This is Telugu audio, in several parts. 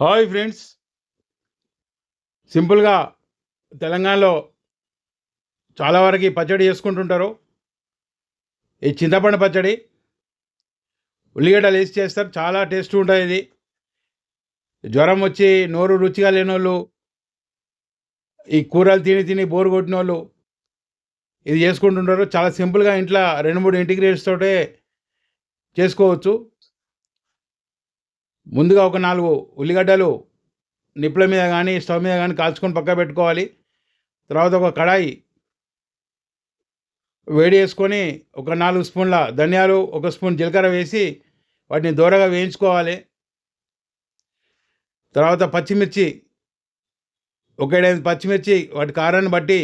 Hi friends. సింపుల్గా తెలంగాణలో చాలా వరకు పచ్చడి చేసుకుంటుంటారు. ఈ చింతపండు పచ్చడి ఉల్లిగడ్డలు వేసి చేస్తారు. చాలా టేస్ట్ ఉంటుంది ఇది. జ్వరం వచ్చి నోరు రుచిగా లేని వాళ్ళు ఈ కూరలు తిని తిని బోరు కొట్టిన వాళ్ళు ఇది చేసుకుంటుంటారు. చాలా సింపుల్గా ఇంట్లో రెండు మూడు ఇంటిగ్రేట్స్ తోటే చేసుకోవచ్చు. ముందుగా ఒక నాలుగు ఉల్లిగడ్డలు నిప్పుల మీద కానీ స్టవ్ మీద కానీ కాల్చుకొని పక్క పెట్టుకోవాలి. తర్వాత ఒక కడాయి వేడి చేసుకొని ఒక నాలుగు స్పూన్ల ధనియాలు ఒక స్పూన్ జీలకర్ర వేసి వాటిని దూరగా వేయించుకోవాలి. తర్వాత పచ్చిమిర్చి ఒక ఏడైదు పచ్చిమిర్చి వాటి కారాన్ని బట్టి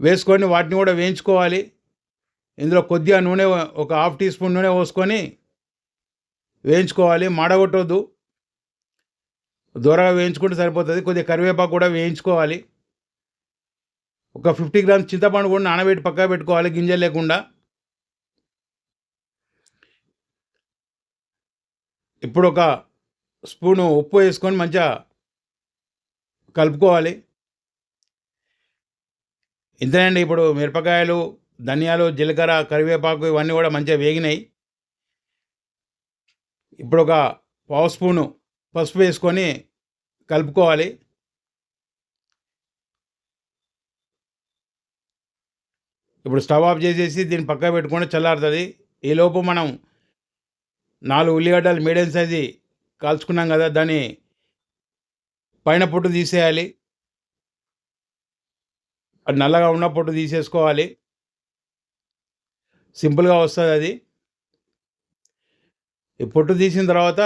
వేసుకొని వాటిని కూడా వేయించుకోవాలి. ఇందులో కొద్దిగా నూనె ఒక హాఫ్ టీ స్పూన్ నూనె పోసుకొని వేయించుకోవాలి మాడగొట్టొద్దు. దూరగా వేయించుకుంటే సరిపోతుంది. కొద్దిగా కరివేపాకు కూడా వేయించుకోవాలి. ఒక ఫిఫ్టీ గ్రామ్స్ చింతపండు కూడా నానబెట్టి పక్కా పెట్టుకోవాలి గింజలు లేకుండా. ఇప్పుడు ఒక స్పూను ఉప్పు వేసుకొని మంచిగా కలుపుకోవాలి. ఇంతేనండి ఇప్పుడు మిరపకాయలు ధనియాలు జీలకర్ర కరివేపాకు ఇవన్నీ కూడా మంచిగా వేగినాయి. ఇప్పుడు ఒక పావు స్పూను పసుపు వేసుకొని కలుపుకోవాలి. ఇప్పుడు స్టవ్ ఆఫ్ చేసేసి దీన్ని పక్క పెట్టుకొని చల్లారుతుంది. ఈలోపు మనం నాలుగు ఉల్లిగడ్డలు మీడియం సైజు కాల్చుకున్నాం కదా దాన్ని పైన పొట్టు తీసేయాలి. అది నల్లగా ఉన్న పొట్టు తీసేసుకోవాలి. సింపుల్గా వస్తుంది అది. ఈ పొట్టు తీసిన తర్వాత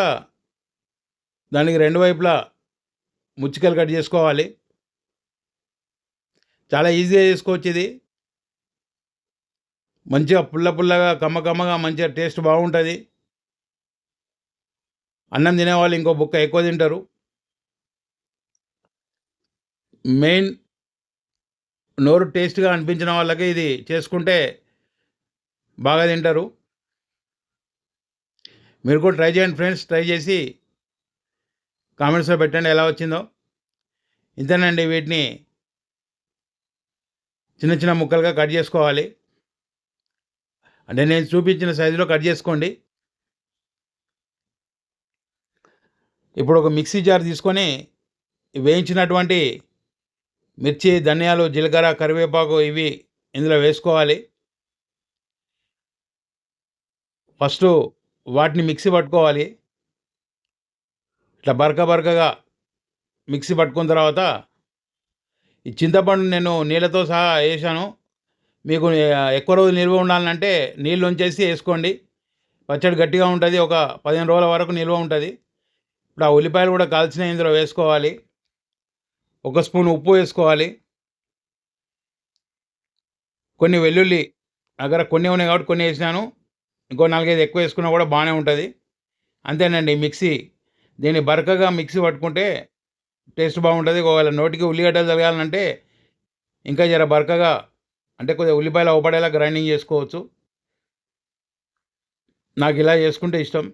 దానికి రెండు వైపులా ముచ్చికలు కట్ చేసుకోవాలి. చాలా ఈజీగా చేసుకోవచ్చు ఇది. మంచిగా పుల్ల పుల్లగా కమ్మ కమ్మగా మంచిగా టేస్ట్ బాగుంటుంది. అన్నం తినేవాళ్ళు ఇంకో బుక్క ఎక్కువ తింటారు. మెయిన్ నోరు టేస్ట్గా అనిపించిన వాళ్ళకి ఇది చేసుకుంటే బాగా తింటారు. మీరు కూడా ట్రై చేయండి ఫ్రెండ్స్ ట్రై చేసి కామెంట్స్లో పెట్టండి ఎలా వచ్చిందో. ఇంతేనండి వీటిని చిన్న చిన్న ముక్కలుగా కట్ చేసుకోవాలి. అంటే నేను చూపించిన సైజులో కట్ చేసుకోండి. ఇప్పుడు ఒక మిక్సీ జార్ తీసుకొని వేయించినటువంటి మిర్చి ధనియాలు జీలకర్ర కరివేపాకు ఇవి ఇందులో వేసుకోవాలి. ఫస్ట్ వాటిని మిక్సీ పట్టుకోవాలి. ఇట్లా బరక బరకగా మిక్సీ పట్టుకున్న తర్వాత ఈ చింతపండు నేను నీళ్ళతో సహా వేసాను. మీకు ఎక్కువ రోజులు నిల్వ ఉండాలంటే నీళ్ళు ఉంచేసి వేసుకోండి. పచ్చడి గట్టిగా ఉంటుంది ఒక పదిహేను రోజుల వరకు నిల్వ ఉంటుంది. ఇప్పుడు ఆ ఉల్లిపాయలు కూడా కాల్చిన ఇందులో వేసుకోవాలి. ఒక స్పూన్ ఉప్పు వేసుకోవాలి. కొన్ని వెల్లుల్లి అక్కడ కొన్ని ఉన్నాయి కాబట్టి కొన్ని వేసినాను. ఇంకో నాలుగైదు ఎక్కువ వేసుకున్నా కూడా బాగానే ఉంటుంది. అంతేనండి మిక్సీ. దీన్ని బరకగా మిక్సీ పట్టుకుంటే టేస్ట్ బాగుంటుంది. ఒకవేళ నోటికి ఉల్లిగడ్డలు తగలాలంటే ఇంకా జర బరకగా అంటే కొద్దిగా ఉల్లిపాయలు అవపడేలా గ్రైండింగ్ చేసుకోవచ్చు. నాకు ఇలా చేసుకుంటే ఇష్టం.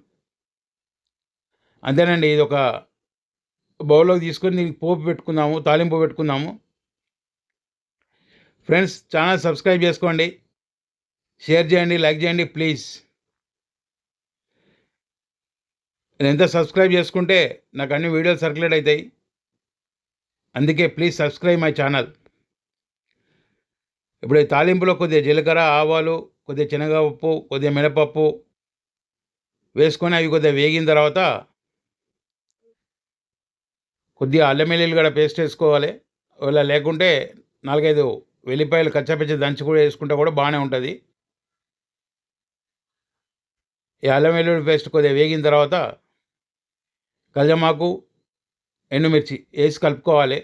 అంతేనండి ఇది ఒక బౌల్లోకి తీసుకొని దీనికి పోపు పెట్టుకుందాము తాలింపు పెట్టుకుందాము. ఫ్రెండ్స్ ఛానల్ సబ్స్క్రైబ్ చేసుకోండి. షేర్ చేయండి లైక్ చేయండి ప్లీజ్. నేను ఎంత సబ్స్క్రైబ్ చేసుకుంటే నాకు అన్ని వీడియోలు సర్క్యులేట్ అవుతాయి అందుకే ప్లీజ్ సబ్స్క్రైబ్ మై ఛానల్. ఇప్పుడు ఈ తాలింపులో కొద్దిగా జీలకర్ర ఆవాలు కొద్దిగా శనగపప్పు కొద్దిగా మినపప్పు వేసుకొని అవి కొద్దిగా వేగిన తర్వాత కొద్దిగా అల్లం వెల్లుల్లి కూడా పేస్ట్ వేసుకోవాలి. ఒకవేళ లేకుంటే నాలుగైదు వెల్లిపాయలు కచ్చపచ్చి దంచి కూడా వేసుకుంటే కూడా బాగానే ఉంటుంది. ఈ అల్లం వెల్లుల్లి పేస్ట్ కొద్దిగా వేగిన తర్వాత కల్జమాకు ఎండుమిర్చి వేసి కలుపుకోవాలి.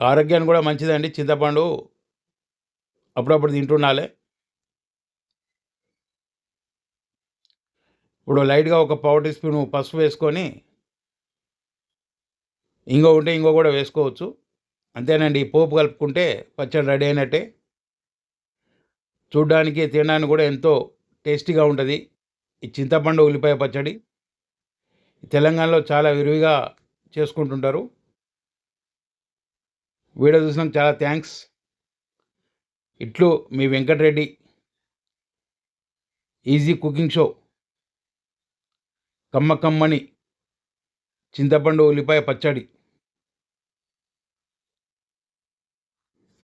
ఆరోగ్యానికి కూడా మంచిదండి చింతపండు. అప్పుడప్పుడు తింటుండాలి. ఇప్పుడు లైట్గా ఒక పావు టీ స్పూన్ పసుపు వేసుకొని ఇంగో ఉంటే ఇంగో కూడా వేసుకోవచ్చు. అంతేనండి పోపు కలుపుకుంటే పచ్చడి రెడీ అయినట్టే. చూడ్డానికి తినడానికి కూడా ఎంతో టేస్టీగా ఉంటుంది. ఈ చింతపండు ఉల్లిపాయ పచ్చడి తెలంగాణలో చాలా విరివిగా చేసుకుంటుంటారు. వీడియో చూసినందుకు చాలా థ్యాంక్స్. ఇట్లు మీ వెంకటరెడ్డి ఈజీ కుకింగ్ షో. కమ్మ కమ్మని చింతపండు ఉల్లిపాయ పచ్చడి.